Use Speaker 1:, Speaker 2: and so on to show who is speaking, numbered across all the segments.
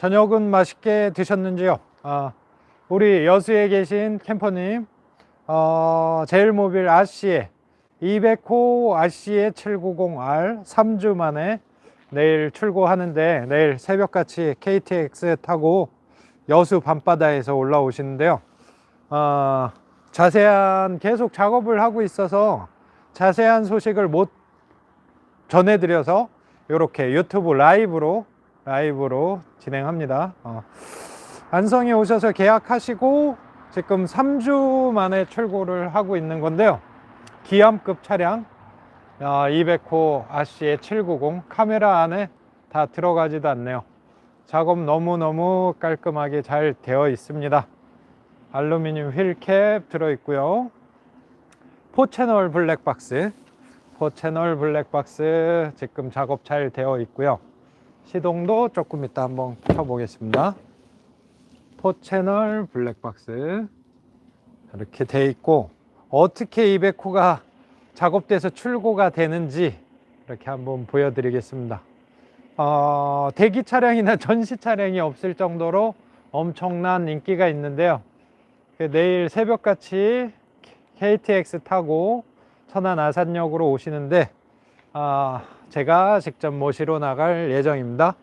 Speaker 1: 저녁은 맛있게 드셨는지요? 아, 우리 여수에 계신 캠퍼님, 어, 제일모빌 RC에 200호 RC에 790R 3주 만에 내일 출고하는데 내일 새벽같이 KTX 타고 여수 밤바다에서 올라오시는데요. 어, 자세한 계속 작업을 하고 있어서 자세한 소식을 못 전해드려서 이렇게 유튜브 라이브로 라이브로 진행합니다. 어. 안성에 오셔서 계약하시고 지금 3주 만에 출고를 하고 있는 건데요. 기암급 차량 어, 200호 아시의 790 카메라 안에 다 들어가지도 않네요. 작업 너무너무 깔끔하게 잘 되어 있습니다. 알루미늄 휠캡 들어 있고요. 포채널 블랙박스, 포채널 블랙박스 지금 작업 잘 되어 있고요. 시동도 조금 이따 한번 켜보겠습니다. 포채널 블랙박스 이렇게 돼 있고 어떻게 200호가 작업돼서 출고가 되는지 이렇게 한번 보여드리겠습니다. 어, 대기 차량이나 전시 차량이 없을 정도로 엄청난 인기가 있는데요. 그 내일 새벽같이 KTX 타고 천안 아산역으로 오시는데 아, 제가 직접 모시러 나갈 예정입니다.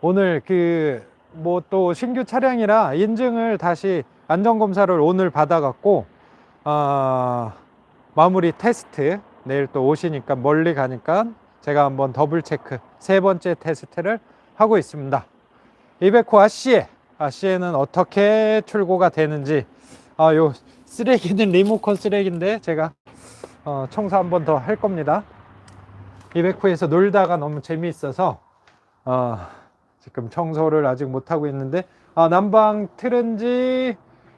Speaker 1: 오늘 그 뭐 또 신규 차량이라 인증을 다시 안전 검사를 오늘 받아갖고 아, 마무리 테스트 내일 또 오시니까 멀리 가니까 제가 한번 더블 체크 세 번째 테스트를 하고 있습니다. 200호 아시에 아시에는 어떻게 출고가 되는지 아요 쓰레기는 리모컨 쓰레기인데 제가 어, 청소 한 번 더 할 겁니다. 200호에서 놀다가 너무 재미있어서 어, 지금 청소를 아직 못 하고 있는데 아, 난방 틀은 지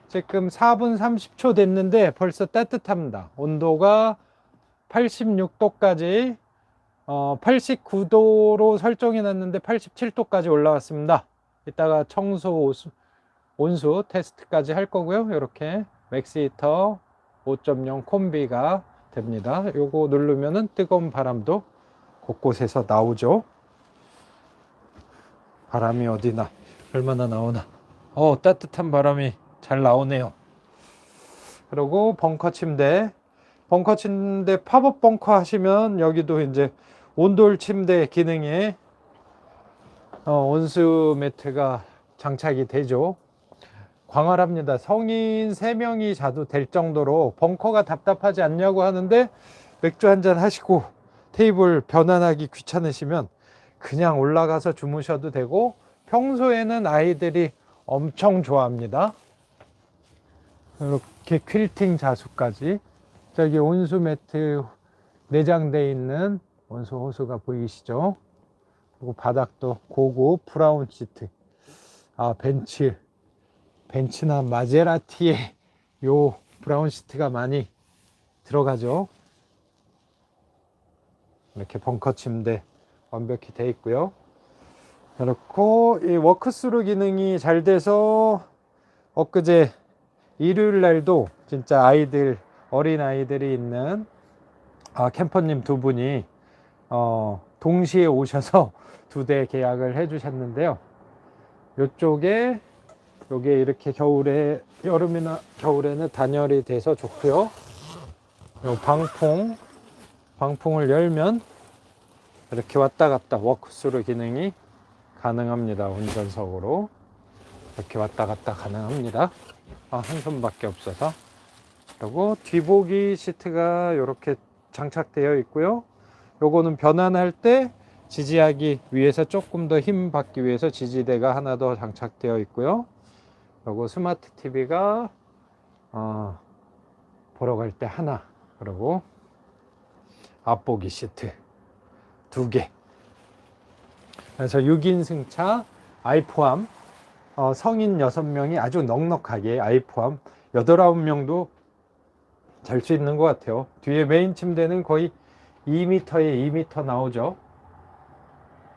Speaker 1: 지금 4분 30초 됐는데 벌써 따뜻합니다. 온도가 86도까지 어, 89도로 설정해 놨는데 87도까지 올라왔습니다. 이따가 청소 오수, 온수 테스트까지 할 거고요. 이렇게 맥시히터 5.0 콤비가 됩니다. 요거 누르면은 뜨거운 바람도 곳곳에서 나오죠. 바람이 어디나 얼마나 나오나. 어 따뜻한 바람이 잘 나오네요. 그리고 벙커 침대. 벙커 침대 팝업 벙커 하시면 여기도 이제 온돌 침대 기능에 어, 온수 매트가 장착이 되죠. 광활합니다. 성인 3명이 자도 될 정도로 벙커가 답답하지 않냐고 하는데 맥주 한잔 하시고 테이블 변환하기 귀찮으시면 그냥 올라가서 주무셔도 되고 평소에는 아이들이 엄청 좋아합니다. 이렇게 퀼팅 자수까지 저기 온수 매트 내장되어 있는 온수 호수가 보이시죠? 그리고 바닥도 고급 브라운 시트. 아, 벤츠. 벤츠나 마제라티에 요 브라운 시트가 많이 들어가죠. 이렇게 벙커 침대 완벽히 돼 있고요. 그렇고 이 워크스루 기능이 잘 돼서 엊그제 일요일 날도 진짜 아이들 어린 아이들이 있는 아, 캠퍼님 두 분이 어, 동시에 오셔서 두 대 계약을 해 주셨는데요. 이쪽에 요게 이렇게 겨울에 여름이나 겨울에는 단열이 돼서 좋고요. 요 방풍 방풍을 열면 이렇게 왔다 갔다 워크스루 기능이 가능합니다. 운전석으로 이렇게 왔다 갔다 가능합니다. 아, 한 손밖에 없어서 그리고 뒤보기 시트가 이렇게 장착되어 있고요. 요거는 변환할 때 지지하기 위해서 조금 더 힘 받기 위해서 지지대가 하나 더 장착되어 있고요. 요거 스마트 TV가 어, 보러 갈 때 하나 그리고 앞보기 시트 두 개. 그래서 6인 승차 아이 포함 어, 성인 6명이 아주 넉넉하게 아이 포함 8, 9명도 잘 수 있는 것 같아요. 뒤에 메인 침대는 거의 2m에 2m 나오죠.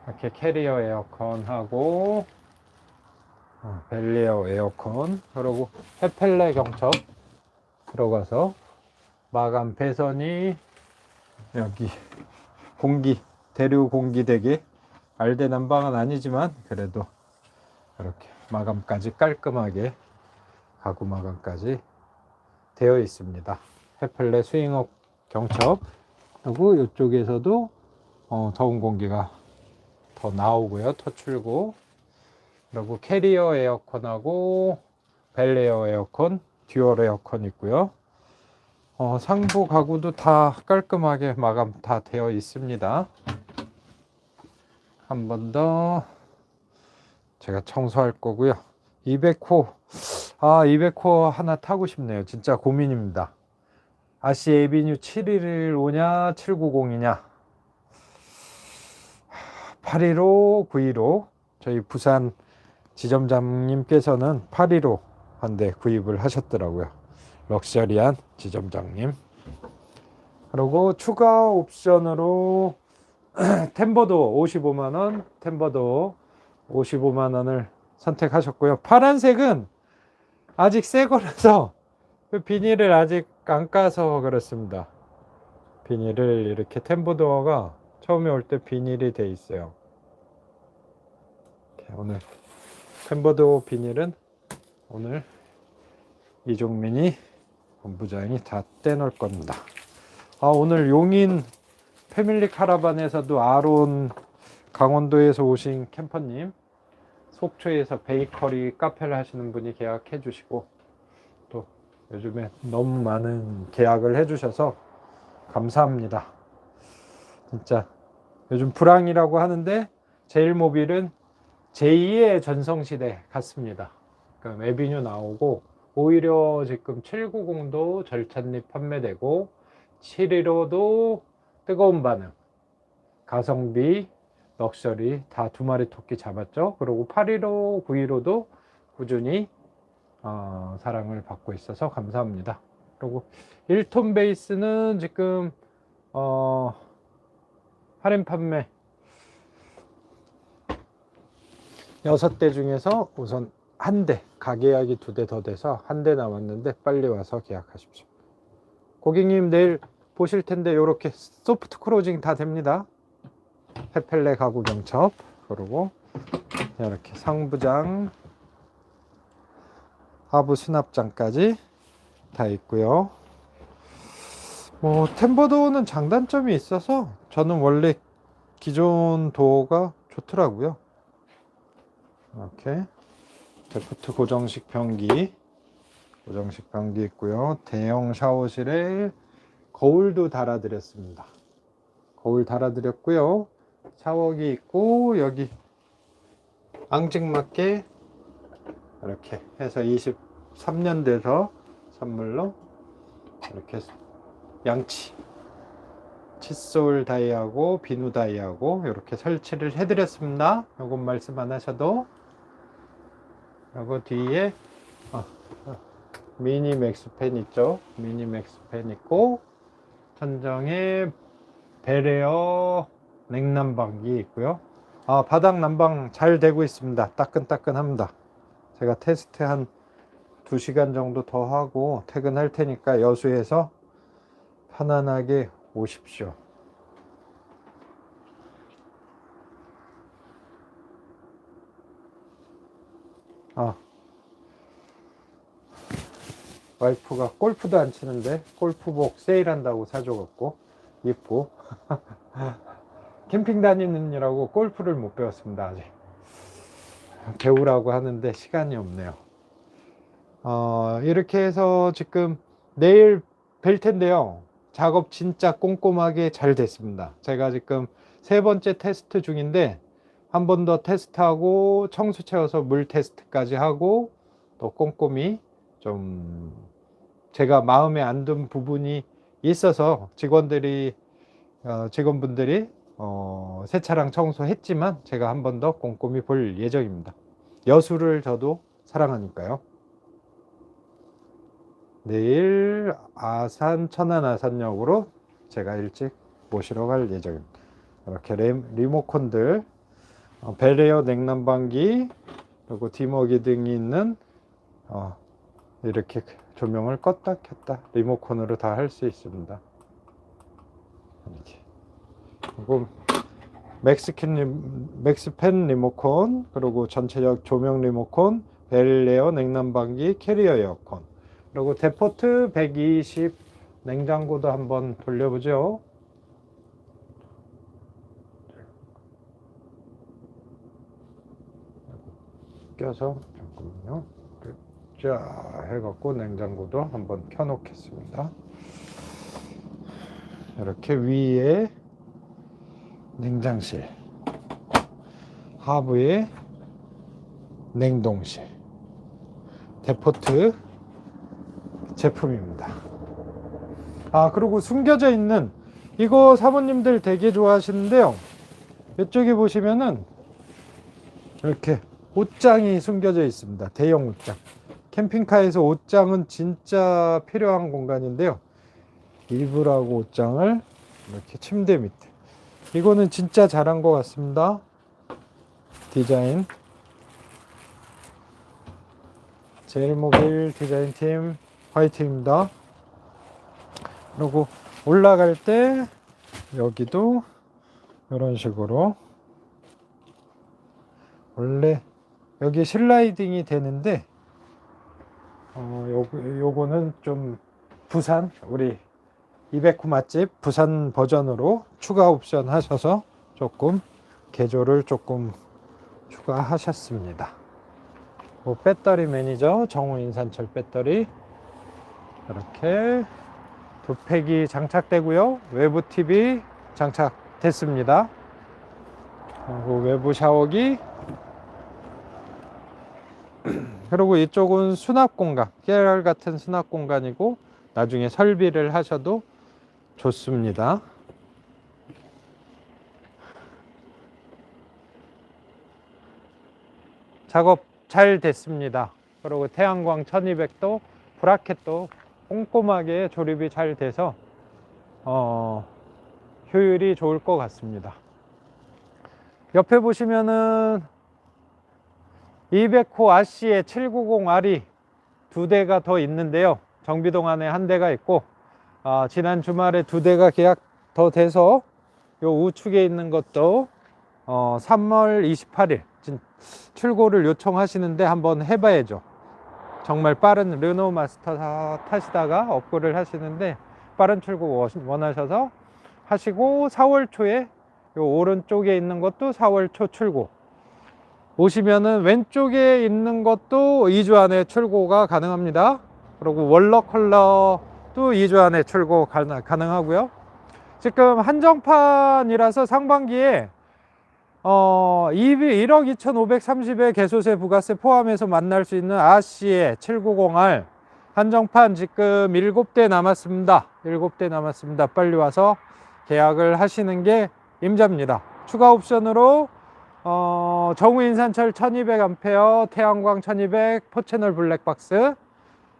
Speaker 1: 이렇게 캐리어 에어컨 하고 어, 벨리어 에어컨 그리고 헤펠레 경첩 들어가서 마감 배선이 여기 공기 대류 공기 대기 알대 난방은 아니지만 그래도 이렇게 마감까지 깔끔하게 가구 마감까지 되어 있습니다. 해플레 스윙업 경첩 그리고 이쪽에서도 어, 더운 공기가 더 나오고요. 터출고 그리고 캐리어 에어컨하고 벨레어 에어컨, 듀얼 에어컨 있고요. 어, 상부 가구도 다 깔끔하게 마감 다 되어 있습니다. 한 번 더 제가 청소할 거고요. 200호 아 200호 하나 타고 싶네요. 진짜 고민입니다. 아시 에비뉴 711 오냐 790이냐 815 915 저희 부산 지점장님께서는 815 한 대 구입을 하셨더라고요. 럭셔리한 지점장님. 그리고 추가 옵션으로 템버도 55만 원, 템버도 55만 원을 선택하셨고요. 파란색은 아직 새 거라서 그 비닐을 아직 안 까서 그렇습니다. 비닐을 이렇게 템버도어가 처음에 올 때 비닐이 돼 있어요. 오늘 템버도어 비닐은 오늘 이종민이 본부장이 다 떼놓을 겁니다. 아, 오늘 용인 패밀리 카라반에서도 아론 강원도에서 오신 캠퍼님 속초에서 베이커리 카페를 하시는 분이 계약해 주시고 또 요즘에 너무 많은 계약을 해 주셔서 감사합니다. 진짜 요즘 불황이라고 하는데 제일모빌은 제2의 전성시대 같습니다. 그러니까 에비뉴 나오고 오히려 지금 790도 절찬립 판매되고 715도 뜨거운 반응. 가성비 럭셔리 다 두 마리 토끼 잡았죠. 그리고 815 915도 꾸준히 어, 사랑을 받고 있어서 감사합니다. 그리고 1톤 베이스는 지금 어, 할인 판매 6대 중에서 우선 한 대, 가계약이 두 대 더 돼서 한 대 남았는데 빨리 와서 계약하십시오. 고객님 내일 보실 텐데 이렇게 소프트 크로징 다 됩니다. 페펠레 가구 경첩 그리고 이렇게 상부장, 하부 수납장까지 다 있고요. 뭐 템버도어는 장단점이 있어서 저는 원래 기존 도어가 좋더라고요. 이렇게 데프트 고정식 변기 고정식 변기 있고요. 대형 샤워실에 거울도 달아드렸습니다. 거울 달아드렸고요. 샤워기 있고 여기 앙증맞게 이렇게 해서 23년 돼서 선물로 이렇게 양치 칫솔 다이하고 비누 다이하고 이렇게 설치를 해드렸습니다. 요건 말씀 안 하셔도 그리고 뒤에 어, 어, 미니 맥스펜 있죠? 미니 맥스펜 있고 천정에 베레어 냉난방기 있고요. 아 바닥 난방 잘 되고 있습니다. 따끈따끈합니다. 제가 테스트 한 2시간 정도 더 하고 퇴근할 테니까 여수에서 편안하게 오십시오 아. 와이프가 골프도 안 치는데 골프복 세일한다고 사줘갖고 입고. 캠핑 다니느라고 골프를 못 배웠습니다 아직. 배우라고 하는데 시간이 없네요. 어, 이렇게 해서 지금 내일 뵐 텐데요. 작업 진짜 꼼꼼하게 잘 됐습니다. 제가 지금 세 번째 테스트 중인데 한 번 더 테스트하고 청수 채워서 물 테스트까지 하고 또 꼼꼼히 좀 제가 마음에 안 든 부분이 있어서 직원들이 어, 직원분들이 어, 세차랑 청소했지만 제가 한 번 더 꼼꼼히 볼 예정입니다. 여수를 저도 사랑하니까요. 내일 아산 천안 아산역으로 제가 일찍 모시러 갈 예정입니다. 이렇게 리모컨들 어, 베레어 냉난방기 그리고 디머기 등이 있는 어, 이렇게 조명을 껐다 켰다 리모컨으로 다 할 수 있습니다. 그리고 맥스킨 리, 맥스펜 리모컨 그리고 전체적 조명 리모컨 벨레어 냉난방기 캐리어 에어컨. 그리고 데포트 120 냉장고도 한번 돌려보죠 껴서 잠깐만요. 자 해갖고 냉장고도 한번 켜놓겠습니다. 이렇게 위에 냉장실 하부에 냉동실 데포트 제품입니다. 아 그리고 숨겨져 있는 이거 사모님들 되게 좋아하시는데요. 이쪽에 보시면은 이렇게 옷장이 숨겨져 있습니다. 대형 옷장. 캠핑카에서 옷장은 진짜 필요한 공간인데요. 이불하고 옷장을 이렇게 침대 밑에. 이거는 진짜 잘한 것 같습니다. 디자인. 제일모빌 디자인팀 화이팅입니다. 그리고 올라갈 때 여기도 이런 식으로. 원래 여기 슬라이딩이 되는데 어, 요, 요거는 좀 부산 우리 209 맛집 부산 버전으로 추가 옵션 하셔서 조금 개조를 조금 추가하셨습니다. 뭐 배터리 매니저 정우 인산철 배터리 이렇게 두 팩이 장착되고요. 외부 TV 장착됐습니다. 그리고 외부 샤워기 그리고 이쪽은 수납 공간, 깨알 같은 수납 공간이고 나중에 설비를 하셔도 좋습니다. 작업 잘 됐습니다. 그리고 태양광 1200도 브라켓도 꼼꼼하게 조립이 잘 돼서 어, 효율이 좋을 것 같습니다. 옆에 보시면은 200호 RC에 790R이 두 대가 더 있는데요. 정비동 안에 한 대가 있고 아, 지난 주말에 두 대가 계약 더 돼서 요 우측에 있는 것도 어, 3월 28일 진- 출고를 요청하시는데 한번 해봐야죠. 정말 빠른 르노 마스터 타- 타시다가 업그를 하시는데 빠른 출고 원- 원하셔서 하시고 4월 초에 요 오른쪽에 있는 것도 4월 초 출고 오시면은 왼쪽에 있는 것도 2주 안에 출고가 가능합니다. 그리고 월러 컬러도 2주 안에 출고 가능- 가능하고요. 지금 한정판이라서 상반기에 어, 1억 2,530에 개소세 부가세 포함해서 만날 수 있는 아시의 790R 한정판 지금 7대 남았습니다. 7대 남았습니다. 빨리 와서 계약을 하시는 게 임자입니다. 추가 옵션으로 어, 정우인산철 1200A 태양광 1200 포채널 블랙박스.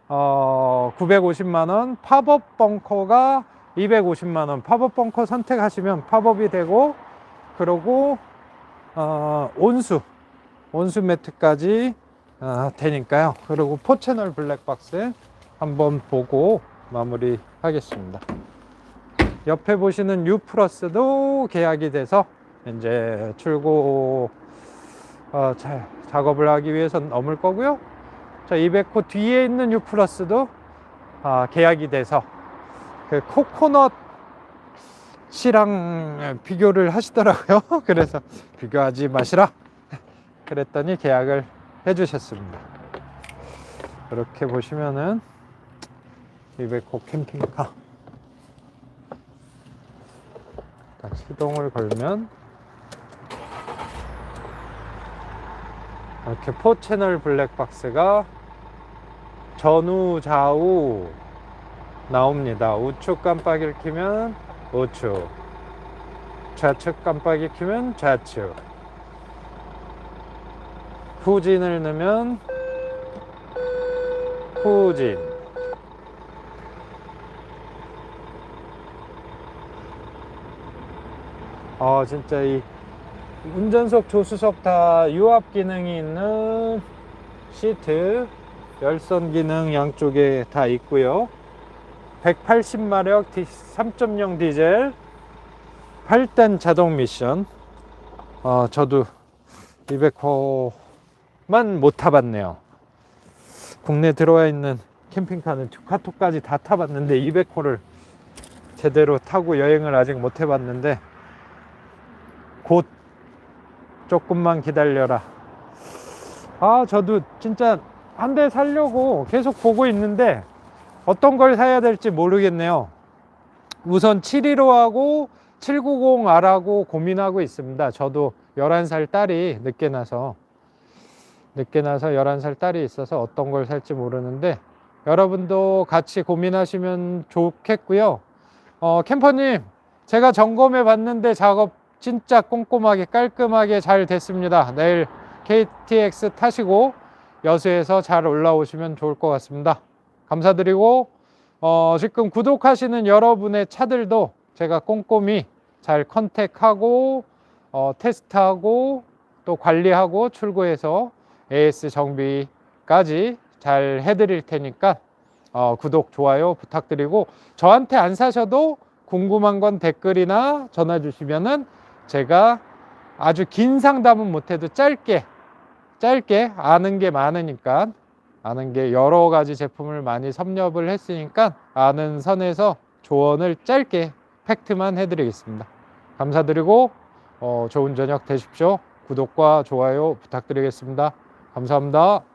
Speaker 1: 어, 950만원. 팝업 벙커가 250만원. 팝업 벙커 선택하시면 팝업이 되고 그리고 어, 온수 온수 매트까지 어, 되니까요. 그리고 포채널 블랙박스 한번 보고 마무리 하겠습니다. 옆에 보시는 U 플러스도 계약이 돼서 이제 출고 어, 자, 작업을 하기 위해서 넘을 거고요 자 200호 뒤에 있는 U 플러스도 아, 계약이 돼서 그 코코넛 씨랑 비교를 하시더라고요. 그래서 비교하지 마시라. 그랬더니 계약을 해주셨습니다. 이렇게 보시면은 200호 캠핑카 딱 시동을 걸면 이렇게 포 채널 블랙박스가 전후 좌우 나옵니다. 우측 깜빡이를 켜면 우측, 좌측 깜빡이 켜면 좌측. 후진을 넣으면 후진. 아 진짜 이 운전석 조수석 다 유압 기능이 있는 시트 열선 기능 양쪽에 다 있고요 180마력 3.0 디젤 8단 자동 미션 어, 저도 200호만 못 타봤네요. 국내 들어와 있는 캠핑카는 두카토까지 다 타봤는데 200호를 제대로 타고 여행을 아직 못 해봤는데 곧 조금만 기다려라. 아, 저도 진짜 한대 사려고 계속 보고 있는데 어떤 걸 사야 될지 모르겠네요. 우선 715하고 790R하고 고민하고 있습니다. 저도 11살 딸이 늦게 나서 늦게 나서 11살 딸이 있어서 어떤 걸 살지 모르는데 여러분도 같이 고민하시면 좋겠고요. 어, 캠퍼님, 제가 점검해 봤는데 작업 진짜 꼼꼼하게 깔끔하게 잘 됐습니다. 내일 KTX 타시고 여수에서 잘 올라오시면 좋을 것 같습니다. 감사드리고 어, 지금 구독하시는 여러분의 차들도 제가 꼼꼼히 잘 컨택하고 어, 테스트하고 또 관리하고 출고해서 AS 정비까지 잘 해드릴 테니까 어, 구독, 좋아요 부탁드리고 저한테 안 사셔도 궁금한 건 댓글이나 전화 주시면은 제가 아주 긴 상담은 못해도 짧게 짧게 아는 게 많으니까 아는 게 여러 가지 제품을 많이 섭렵을 했으니까 아는 선에서 조언을 짧게 팩트만 해드리겠습니다. 감사드리고 어, 좋은 저녁 되십시오. 구독과 좋아요 부탁드리겠습니다. 감사합니다.